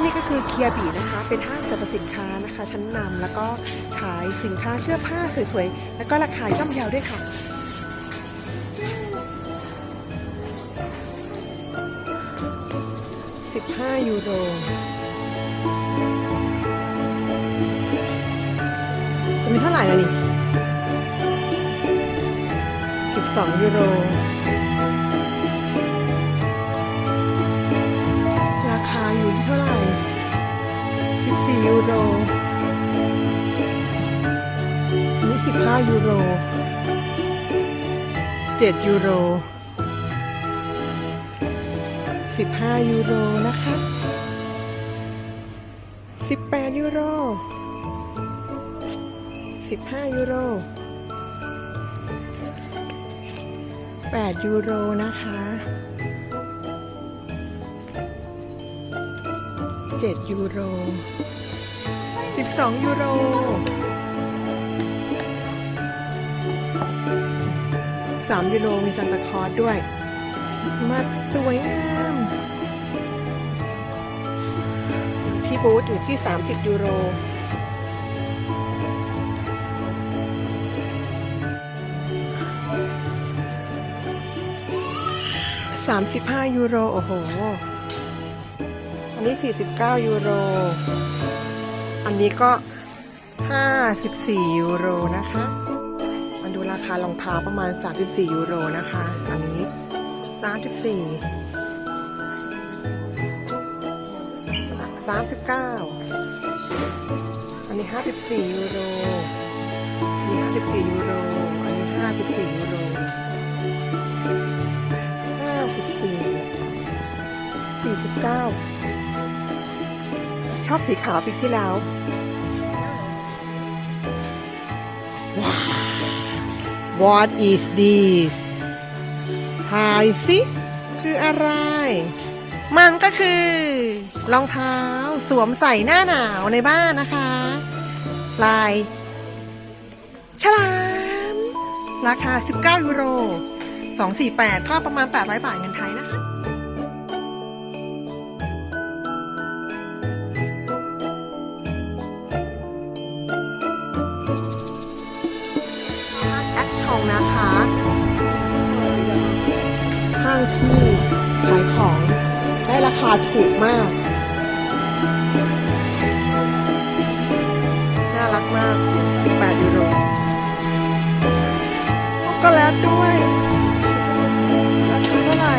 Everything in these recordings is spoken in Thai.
ที่นี่ก็คือเคียบีนะคะ เป็นห้างสรรพสินค้านะคะ ชั้นนำแล้วก็ขายสินค้าเสื้อผ้าสวยๆ แล้วก็ราคาย่อมเยาวด้วยค่ะ15ยูโรจะมีเท่าไหร่ล่ะนี่12 ยูโร สี่ยูโรนี่สิบห้ายูโรเจ็ดยูโรสิบห้ายูโรนะคะสิบแปดยูโรสิบห้ายูโรแปดยูโรนะคะ 7 ยูโร 12 ยูโร 3 ยูโร มีซันตาคลอสด้วยคริสต์มาสสวยงามที่บูธอยู่ที่ 30 ยูโร35 ยูโร โอ้โห อันนี้ 49 ยูโร อันนี้ก็ 54 ยูโรนะคะมาดูราคารองเท้าประมาณ 34 ยูโรนะคะ อันนี้ 34 39 อันนี้ 54 ยูโรอันนี้ 54 ยูโร อันนี้ 54 ยูโร54 49 ชอบสีขาวปีที่แล้ว What is this ทายสิคืออะไร มันก็คือรองเท้าสวมใส่หน้าหนาวในบ้านนะคะ ลายฉลาม ราคา 19 ยูโร 248 ก็ประมาณ 800 บาทเงินไทยนะคะ ถูกมาก น่ารักมาก8ยูโรช็อกโกแลตด้วยราคาเท่าไหร่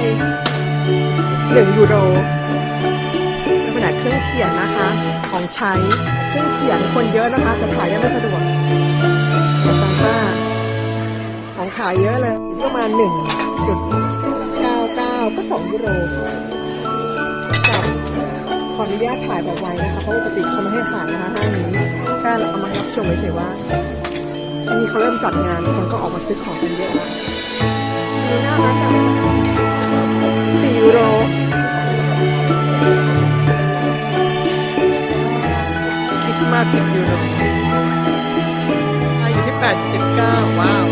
1ยูโรเป็นขนาดเครื่องเขียนนะคะ ของใช้เครื่องเขียนคนเยอะนะคะแต่ขายยังไม่สะดวกแต่ซันต้าของขายเยอะเลย ประมาณ1.99 ก็ 2 ยูโร นุญาตถ่ายแบบไว้นะคะ เพราะปกติเขาไม่ให้ถ่ายนะคะห้างนี้แค่เอามาให้รับชมเฉยๆว่าที่นี่เขาเริ่มจัดงานคนก็ออกมาซื้อของกันเยอะแล้วดูน่ารักอะ4ยูโรคริสต์มาส10ยูโรอาอยู่ที่8.9ว้าว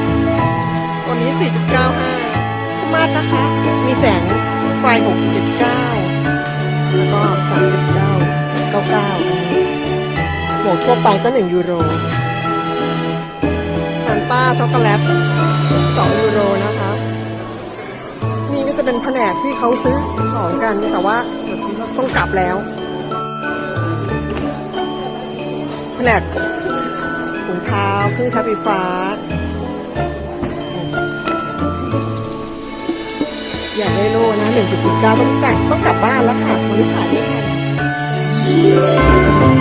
ตัวนี้4.95สมาร์ทนะคะ มีแสงไฟ6.9แล้วก็ 3.9 99อันนี้หมวกทั่วไปก็ 1 ยูโรซันต้าช็อกโกแลต 2 ยูโรนะคะนี่ก็จะเป็นแผนกที่เขาซื้อของกัน แต่ว่าต้องกลับแล้ว แผนกถุงเท้าเครื่องใช้ไฟฟ้าอยากได้โล่นะ1.9ต้องแต่งต้องกลับบ้านแล้วค่ะวันนี้ขายไม่ 아!